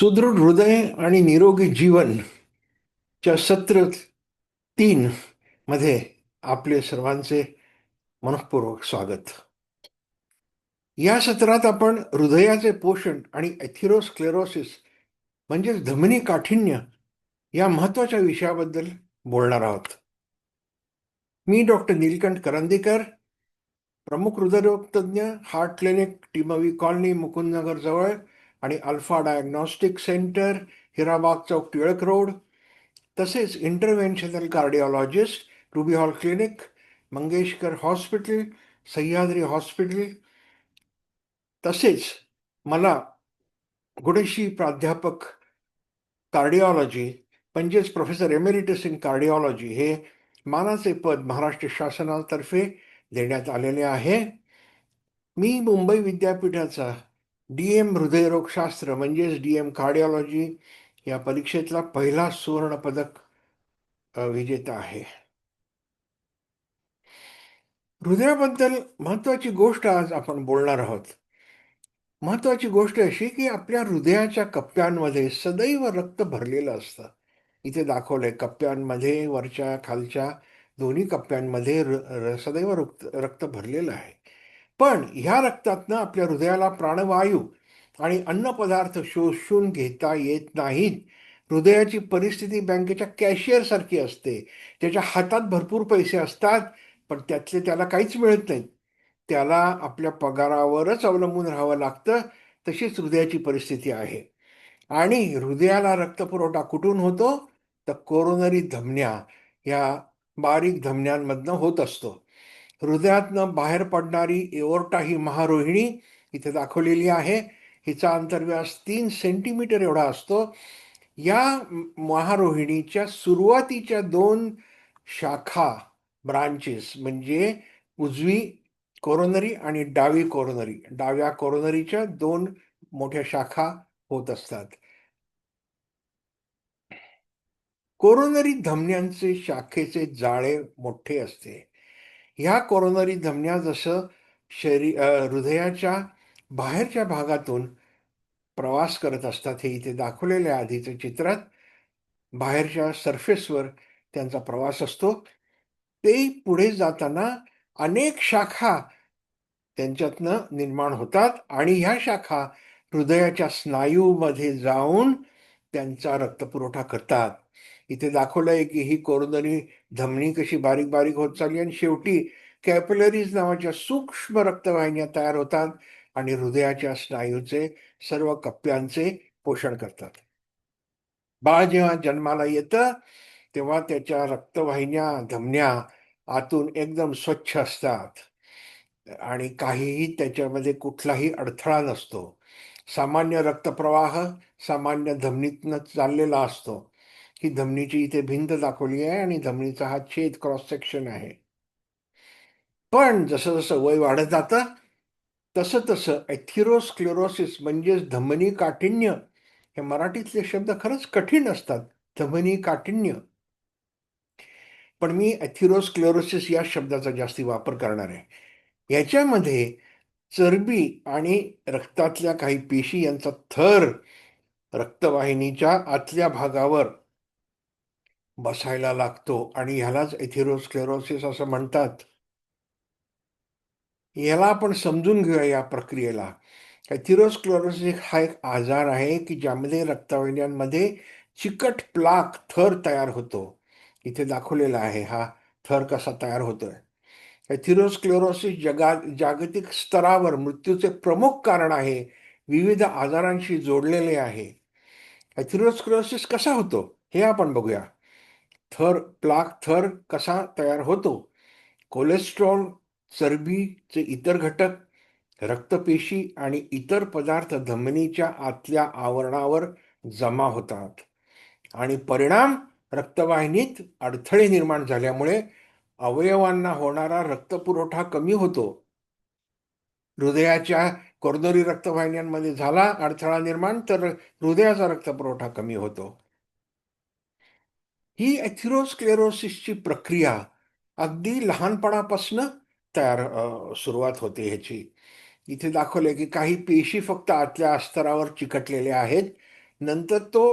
सुदृढ हृदय आणि निरोगी जीवन च्या सत्र तीन मध्ये आपले सर्वांचे मनपूर्वक स्वागत. या सत्रात आपण हृदयाचे पोषण आणि एथिरोस्क्लेरोसिस म्हणजेच धमनी काठिण्य या महत्त्वाच्या विषयाबद्दल बोलणार आहोत. मी डॉक्टर नीलकंठ करंदीकर प्रमुख हृदयरोगतज्ञ हार्ट क्लिनिक टिमवी कॉलनी मुकुंदनगर जवळ आणि अल्फा डायग्नॉस्टिक सेंटर हिराबाग चौक टिळक रोड. तसेच interventional cardiologist Ruby Hall Clinic Mangeshkar hospital Sahyadri hospital. तसेच मला गुडेशी प्राध्यापक कार्डिओलॉजी म्हणजेच प्रोफेसर एमेरिटस इन कार्डिओलॉजी हे मानाचे पद महाराष्ट्र शासनातर्फे देण्यात आलेले आहे. मी मुंबई विद्यापीठाचा डी एम हृदयरोगशास्त्र म्हणजेच डी एम कार्डिओलॉजी या परीक्षेतला पहिला सुवर्ण पदक विजेता आहे. हृदयाबद्दल महत्वाची गोष्ट आज आपण बोलणार आहोत. महत्वाची गोष्ट अशी की आपल्या हृदयाच्या कप्प्यांमध्ये सदैव रक्त भरलेलं असतं. इथे दाखवलंय कप्प्यांमध्ये वरच्या खालच्या दोन्ही कप्प्यांमध्ये सदैव रक्त रक्त भरलेलं आहे. पण ह्या रक्तातनं आपल्या हृदयाला प्राणवायू आणि अन्नपदार्थ शोषून घेता येत नाहीत. हृदयाची परिस्थिती बँकेच्या कॅशियरसारखी असते. त्याच्या हातात भरपूर पैसे असतात पण त्यातले त्याला काहीच मिळत नाही त्याला आपल्या पगारावरच अवलंबून राहावं लागतं तशीच हृदयाची परिस्थिती आहे. आणि हृदयाला रक्तपुरवठा कुठून होतो? तर कोरोनरी धमन्या या बारीक धमन्यांमधनं होत असतो. हृदयातनं बाहेर पडणारी एओर्टा ही महारोहिणी इथे दाखवलेली आहे. हिचा अंतर्व्यास तीन सेंटीमीटर एवढा असतो. या महारोहिणीच्या सुरुवातीच्या दोन शाखा ब्रांचेस म्हणजे उजवी कोरोनरी आणि डावी कोरोनरी डाव्या कोरोनरीच्या दोन मोठ्या शाखा होत असतात. कोरोनरी धमन्यांचे शाखेचे जाळे मोठे असते. ह्या कोरोनरी धमन्या जसं शरी हृदयाच्या बाहेरच्या भागातून प्रवास करत असतात हे इथे दाखवलेल्या आधीच्या चित्रात बाहेरच्या सरफेसवर त्यांचा प्रवास असतो. ते पुढे जाताना अनेक शाखा त्यांच्यातनं निर्माण होतात आणि ह्या शाखा हृदयाच्या स्नायूमध्ये जाऊन त्यांचा रक्तपुरवठा करतात. इथे दाखवलंय की ही कोरोनरी धमनी कशी बारीक बारीक होत चालली आणि शेवटी कॅपलरीज नावाच्या सूक्ष्म रक्तवाहिन्या तयार होतात आणि हृदयाच्या स्नायूचे सर्व कप्प्यांचे पोषण करतात. बाळ जेव्हा जन्माला येतं तेव्हा त्याच्या रक्तवाहिन्या धमन्या आतून एकदम स्वच्छ असतात. आणि काहीही त्याच्यामध्ये कुठलाही अडथळा नसतो. सामान्य रक्तप्रवाह सामान्य धमनीतनं चाललेला असतो. ही धमनीची इथे भिंत दाखवली आहे आणि धमनीचा हा छेद क्रॉस सेक्शन आहे. पण जसं जसं वय वाढत जातं तसं तसं एथिरोस्क्लेरोसिस म्हणजेच धमनी काठिण्य हे मराठीतले शब्द खरंच कठीण असतात धमनी काठिण्य. पण मी एथिरोस्क्लेरोसिस या शब्दाचा जास्ती वापर करणार आहे. याच्यामध्ये चरबी आणि रक्तातल्या काही पेशी यांचा थर रक्तवाहिनीच्या आतल्या भागावर बसायला लागतो. आणि ह्यालाच एथिरोस्क्लेरोसिस असं म्हणतात. याला आपण समजून घेऊया या प्रक्रियेला. एथिरोस्क्लेरोसिस हा एक आजार आहे की ज्यामध्ये रक्तवाहिन्यांमध्ये चिकट प्लाक थर तयार होतो. इथे दाखवलेला आहे हा थर कसा तयार होतोय. एथिरोस्क्लेरोसिस जगा जागतिक स्तरावर मृत्यूचे प्रमुख कारण आहे. विविध आजारांशी जोडलेले आहे. एथिरोस्क्लेरोसिस कसा होतो हे आपण बघूया. थर प्लाक थर कसा तयार होतो? कोलेस्ट्रॉल चरबीचे इतर घटक रक्तपेशी आणि इतर पदार्थ धमनीच्या आतल्या आवरणावर जमा होतात. आणि परिणाम? रक्तवाहिनीत अडथळे निर्माण झाल्यामुळे अवयवांना होणारा रक्तपुरवठा कमी होतो. हृदयाच्या कोरदोरी रक्तवाहिन्यांमध्ये झाला अडथळा निर्माण तर हृदयाचा रक्तपुरवठा कमी होतो. ही एथिरोस्क्लेरोसिसची प्रक्रिया अगदी लहानपणापासून तयार सुरुवात होते ह्याची. इथे दाखवले की काही पेशी फक्त आतल्या अस्तरावर चिकटलेल्या आहेत. नंतर तो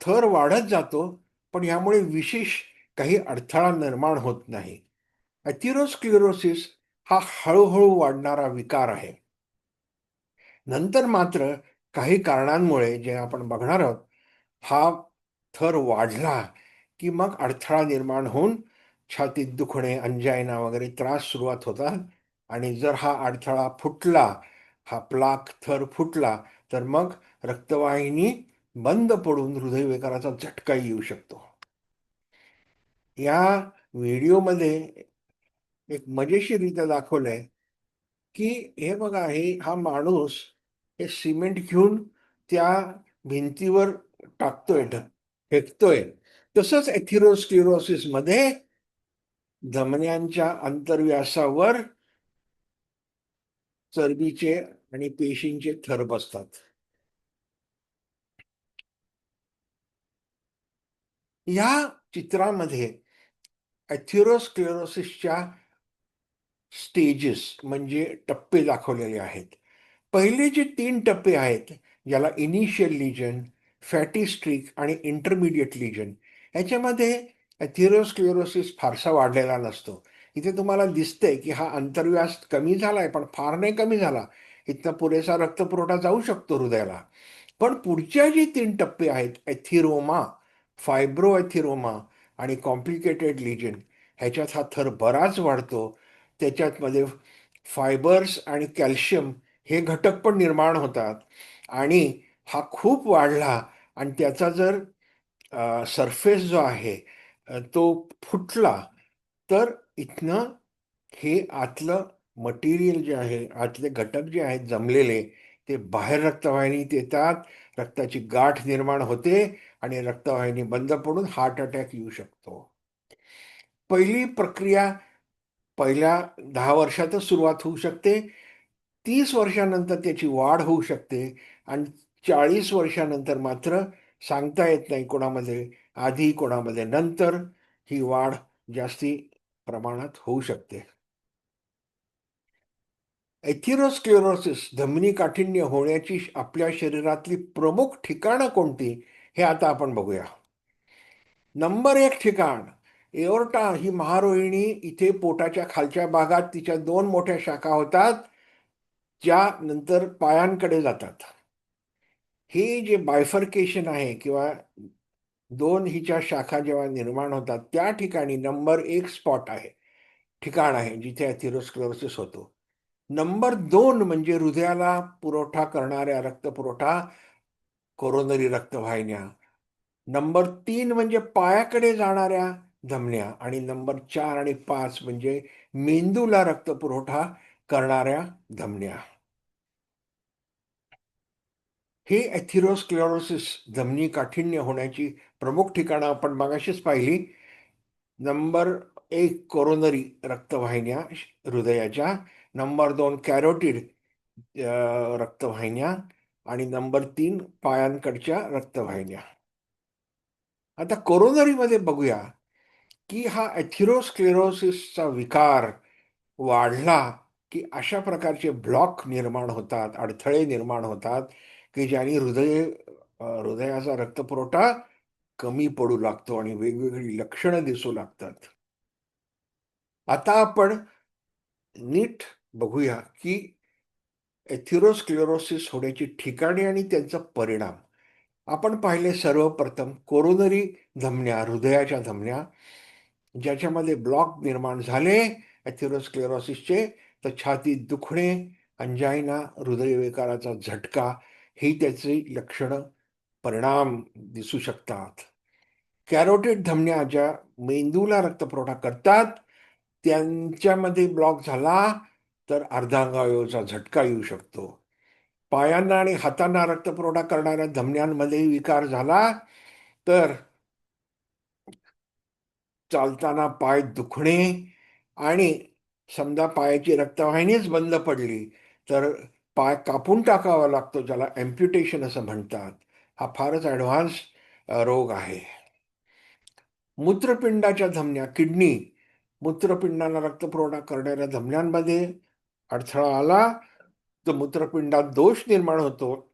थर वाढत जातो पण यामुळे विशेष काही अडथळा निर्माण होत नाही. अथिरोस्क्लिरोसिस हा हळूहळू वाढणारा विकार आहे. नंतर मात्र काही कारणांमुळे जे आपण बघणार आहोत हा थर वाढला की मग अडथळा निर्माण होऊन छातीत दुखणे अंजायना वगैरे त्रास सुरुवात होतात. आणि जर हा अडथळा फुटला हा प्लाक थर फुटला तर मग रक्तवाहिनी बंद पडून हृदयविकाराचा झटका येऊ शकतो. या व्हिडिओमध्ये एक मजेशीररित्या दाखवलंय की हे बघा हे हा माणूस हे सिमेंट घेऊन त्या भिंतीवर टाकतोय फेकतोय. तसंच एथिरोस्क्लिरोसिसमध्ये धमन्यांच्या अंतर्व्यासावर चरबीचे आणि पेशींचे थर बसतात या चित्रामध्ये ॲथिरोस्क्लेरोसिसच्या स्टेजेस म्हणजे टप्पे दाखवलेले आहेत. पहिले जे तीन टप्पे आहेत ज्याला इनिशियल लिजन फॅटी स्ट्रिक आणि इंटरमिडिएट लिजन याच्यामध्ये ॲथिरोस्क्लेरोसिस फारसा वाढलेला नसतो. इथे तुम्हाला दिसतंय की हा अंतर्व्यास कमी झाला आहे पण फार नाही कमी झाला. इथं पुरेसा रक्तपुरवठा जाऊ शकतो हृदयाला. पण पुढच्या जे तीन टप्पे आहेत एथिरोमा फायब्रो एथिरोमा आणि कॉम्प्लिकेटेड लिजन ह्याच्यात हा थर बराच वाढतो. त्याच्यातमध्ये फायबर्स आणि कॅल्शियम हे घटक पण निर्माण होतात आणि हा खूप वाढला आणि त्याचा जर सरफेस जो आहे तो फुटला तर इथनं हे आतलं मटेरियल जे आहे आतले घटक जे आहेत जमलेले ते बाहेर रक्तवाहिनीत येतात रक्ताची गाठ निर्माण होते आणि रक्तवाहिनी बंद पडून हार्ट अटॅक येऊ शकतो. पहिली प्रक्रिया पहिल्या दहा वर्षातच सुरुवात होऊ शकते तीस वर्षानंतर त्याची वाढ होऊ शकते आणि चाळीस वर्षानंतर मात्र सांगता येत नाही कोणामध्ये आधी कोणामध्ये. नंतर ही वाढ जास्ती प्रमाणात होऊ शकते. एथिरोस्क्लेरोसिस धमनी काठिण्य होण्याची आपल्या शरीरातली प्रमुख ठिकाणं कोणती हे आता आपण बघूया. नंबर एक ठिकाण एओर्टा ही महारोहिणी इथे पोटाच्या खालच्या भागात तिच्या दोन मोठ्या शाखा होतात ज्या नंतर पायांकडे जातात. हे जे बायफर्केशन आहे किंवा दोन हिच्या शाखा जेव्हा निर्माण होतात त्या ठिकाणी नंबर एक स्पॉट आहे ठिकाण आहे जिथे अथिरोस्क्लोरोसिस होतो. नंबर दोन म्हणजे हृदयाला पुरवठा करणाऱ्या रक्तपुरवठा कोरोनरी रक्तवाहिन्या नंबर तीन म्हणजे पायाकडे जाणाऱ्या धमन्या आणि नंबर चार आणि पाच म्हणजे मेंदूला रक्तपुरवठा करणाऱ्या धमन्या. हे ॲथिरोस्क्लेरोसिस जमिनी काठिण्य होण्याची प्रमुख ठिकाणं आपण मागाशीच पाहिली. नंबर एक कोरोनरी रक्तवाहिन्या हृदयाच्या नंबर दोन कॅरोटीड रक्तवाहिन्या आणि नंबर तीन पायांकडच्या रक्तवाहिन्या. आता कोरोनरीमध्ये बघूया की हा ॲथिरोस्क्लेरोसिसचा विकार वाढला की अशा प्रकारचे ब्लॉक निर्माण होतात अडथळे निर्माण होतात. की ज्याने हृदय हृदयाचा रक्तपुरवठा कमी पडू लागतो आणि वेगवेगळी लक्षणं दिसू लागतात. आता आपण नीट बघूया की एथिरोस्क्लेरोसिस होण्याची ठिकाणे आणि त्यांचा परिणाम. आपण पाहिले सर्वप्रथम कोरोनरी धमन्या हृदयाच्या धमन्या ज्याच्यामध्ये ब्लॉक निर्माण झाले एथिरोस्क्लेरोसिसचे तर छाती दुखणे अंजायना हृदयविकाराचा झटका ही त्याचे लक्षणं परिणाम दिसू शकतात. कॅरोटेड धमन्या ज्या मेंदूला रक्तपुरवठा करतात त्यांच्यामध्ये ब्लॉक झाला तर अर्धांगायोचा झटका येऊ शकतो. पायांना आणि हातांना रक्तपुरवठा करणाऱ्या धमन्यांमध्ये विकार झाला तर चालताना पाय दुखणे आणि समजा पायाची रक्तवाहिनीच बंद पडली तर पाय कापून टाकावा लागतो ज्याला एम्प्युटेशन असं म्हणतात. हा फारच ॲडव्हान्स रोग आहे. मूत्रपिंडाच्या धमन्या किडनी. मूत्रपिंडाला रक्तपुरवठा करणाऱ्या धमन्यांमध्ये अडथळा आला तर मूत्रपिंडात दोष निर्माण होतो.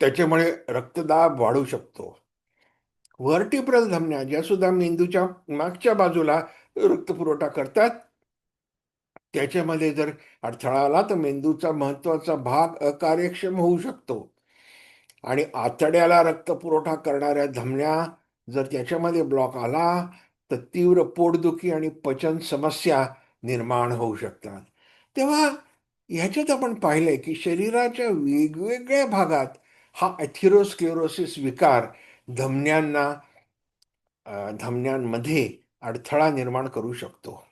त्याच्यामुळे रक्तदाब वाढू शकतो. व्हर्टिप्रल धमन्या ज्या सुद्धा मेंदूच्या मागच्या बाजूला रक्तपुरवठा करतात त्याच्यामध्ये जर अडथळा आला तर मेंदूचा महत्त्वाचा भाग अकार्यक्षम होऊ शकतो. आणि आतड्याला रक्तपुरवठा करणाऱ्या धमन्या जर त्याच्यामध्ये ब्लॉक आला तर तीव्र पोटदुखी आणि पचन समस्या निर्माण होऊ शकतात. तेव्हा ह्याच्यात आपण पाहिलंय की शरीराच्या वेगवेगळ्या भागात हा ॲथिरोस्क्लेरोसिस विकार धमन्यांना धमन्यांमध्ये अडथळा निर्माण करू शकतो.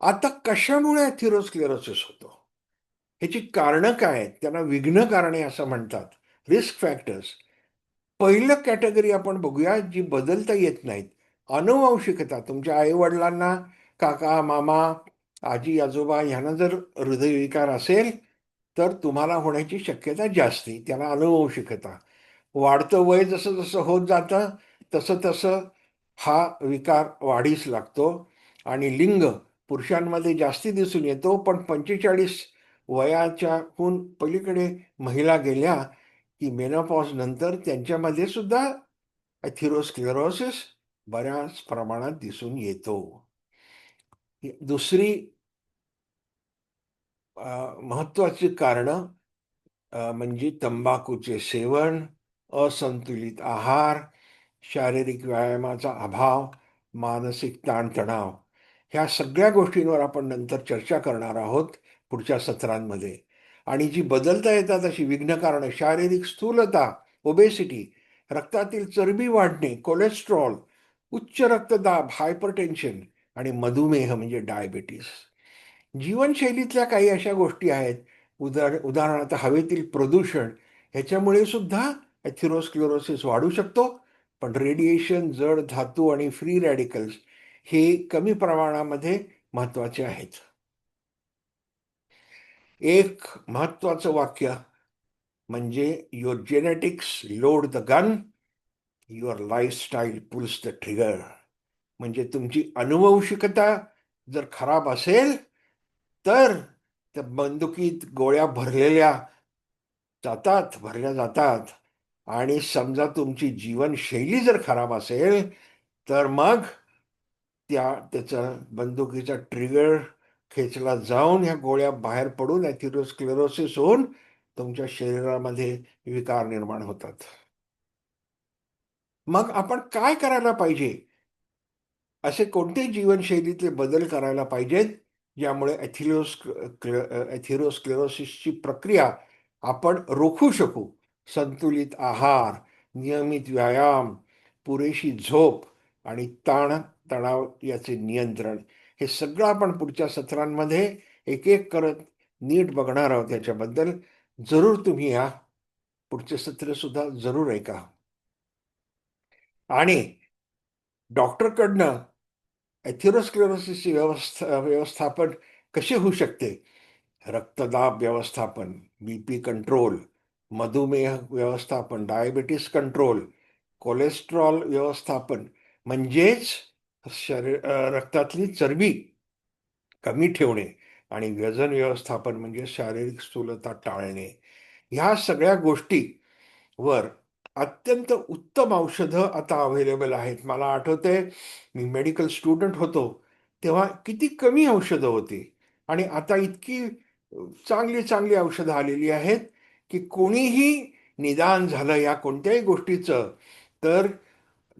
आता कशामुळे थिरोस्क्लेरोसिस होतो? ह्याची कारणं काय आहेत? त्यांना विघ्न कारणे असं म्हणतात. रिस्क फॅक्टर्स पहिलं कॅटेगरी आपण बघूया जी बदलता येत नाहीत. अनुवंशिकता तुमच्या आईवडिलांना काका मामा आजी आजोबा यांना जर हृदयविकार असेल तर तुम्हाला होण्याची शक्यता जास्त. त्याला अनुवंशिकता वाढतं वय जसं जसं होत जातं तसं तसं हा विकार वाढीस लागतो. आणि लिंग. पुरुषांमध्ये जास्ती दिसून येतो पण पंचेचाळीस वयाच्याहून पलीकडे महिला गेल्या की मेनोपॉज नंतर त्यांच्यामध्ये सुद्धा थिरोस्क्लेरोसिस बऱ्याच प्रमाणात दिसून येतो. दुसरी महत्वाची कारणं म्हणजे तंबाखूचे सेवन असंतुलित आहार शारीरिक व्यायामाचा अभाव मानसिक ताणतणाव. ह्या सगळ्या गोष्टींवर आपण नंतर चर्चा करणार आहोत पुढच्या सत्रांमध्ये. आणि जी बदलता येतात अशी विघ्न कारणं शारीरिक स्थूलता ओबेसिटी रक्तातील चरबी वाढणे कोलेस्ट्रॉल उच्च रक्तदाब हायपरटेन्शन आणि मधुमेह म्हणजे डायबिटीस जीवनशैलीतल्या काही अशा गोष्टी आहेत. उदा उदाहरणार्थ हवेतील प्रदूषण ह्याच्यामुळे सुद्धा ॲथिरोस्क्लोरोसिस वाढू शकतो. पण रेडिएशन जड धातू आणि फ्री रॅडिकल्स हे कमी प्रमाणामध्ये महत्त्वाचे आहेत. एक महत्वाचं वाक्य म्हणजे your genetics load the gun your lifestyle pulls the trigger म्हणजे तुमची अनुवंशिकता जर खराब असेल तर त्या बंदुकीत गोळ्या भरलेल्या जातात भरल्या जातात. आणि समजा तुमची जीवनशैली जर खराब असेल तर मग त्या त्याचा बंदुकीचा ट्रिगर खेचला जाऊन ह्या गोळ्या बाहेर पडून ॲथिरोस्क्लेरोसिस होऊन तुमच्या शरीरामध्ये विकार निर्माण होतात. मग आपण काय करायला पाहिजे? असे कोणते जीवनशैलीतले बदल करायला पाहिजेत ज्यामुळे ॲथिरोस ॲथिरोस्क्लेरोसिसची प्रक्रिया आपण रोखू शकू? संतुलित आहार नियमित व्यायाम पुरेशी झोप आणि ताण तणाव याचे नियंत्रण. हे सगळं आपण पुढच्या सत्रांमध्ये एक एक करत नीट बघणार आहोत याच्याबद्दल. जरूर तुम्ही या. पुढचे सत्र सुद्धा जरूर ऐका. आणि डॉक्टरकडनं ॲथिरोस्क्लेरोसिसची व्यवस्था व्यवस्थापन कसे होऊ शकते? रक्तदाब व्यवस्थापन बी पी कंट्रोल मधुमेह व्यवस्थापन डायबिटीस कंट्रोल कोलेस्ट्रॉल व्यवस्थापन. म्हणजेच शरीर रक्तातली चरबी कमी ठेवणे आणि वजन व्यवस्थापन म्हणजे शारीरिक स्थूलता टाळणे ह्या सगळ्या गोष्टीवर अत्यंत उत्तम औषधं आता अवेलेबल आहेत. मला आठवतंय मी मेडिकल स्टुडंट होतो तेव्हा किती कमी औषधं होती आणि आता इतकी चांगली चांगली औषधं आलेली आहेत की कोणीही निदान झालं या कोणत्याही गोष्टीचं तर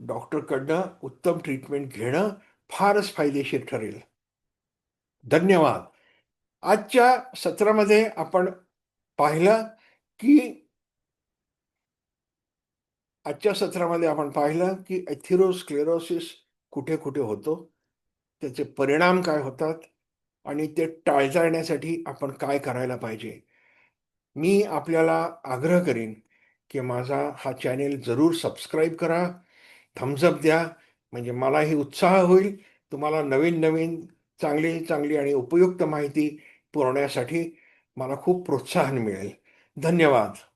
डॉक्टरकडनं उत्तम ट्रीटमेंट घेणं फारच फायदेशीर ठरेल. धन्यवाद. आजच्या सत्रामध्ये आपण पाहिलं की आजच्या सत्रामध्ये आपण पाहिलं की एथिरोस्क्लेरोसिस कुठे कुठे होतो त्याचे परिणाम काय होतात आणि ते टाळता येण्यासाठी आपण काय करायला पाहिजे. मी आपल्याला आग्रह करीन की माझा हा चॅनेल जरूर सबस्क्राईब करा. थम्सअप द्या. म्हणजे मलाही उत्साह होईल. तुम्हाला नवीन नवीन चांगली चांगली आणि उपयुक्त माहिती पुरवण्यासाठी मला खूप प्रोत्साहन मिळेल. धन्यवाद.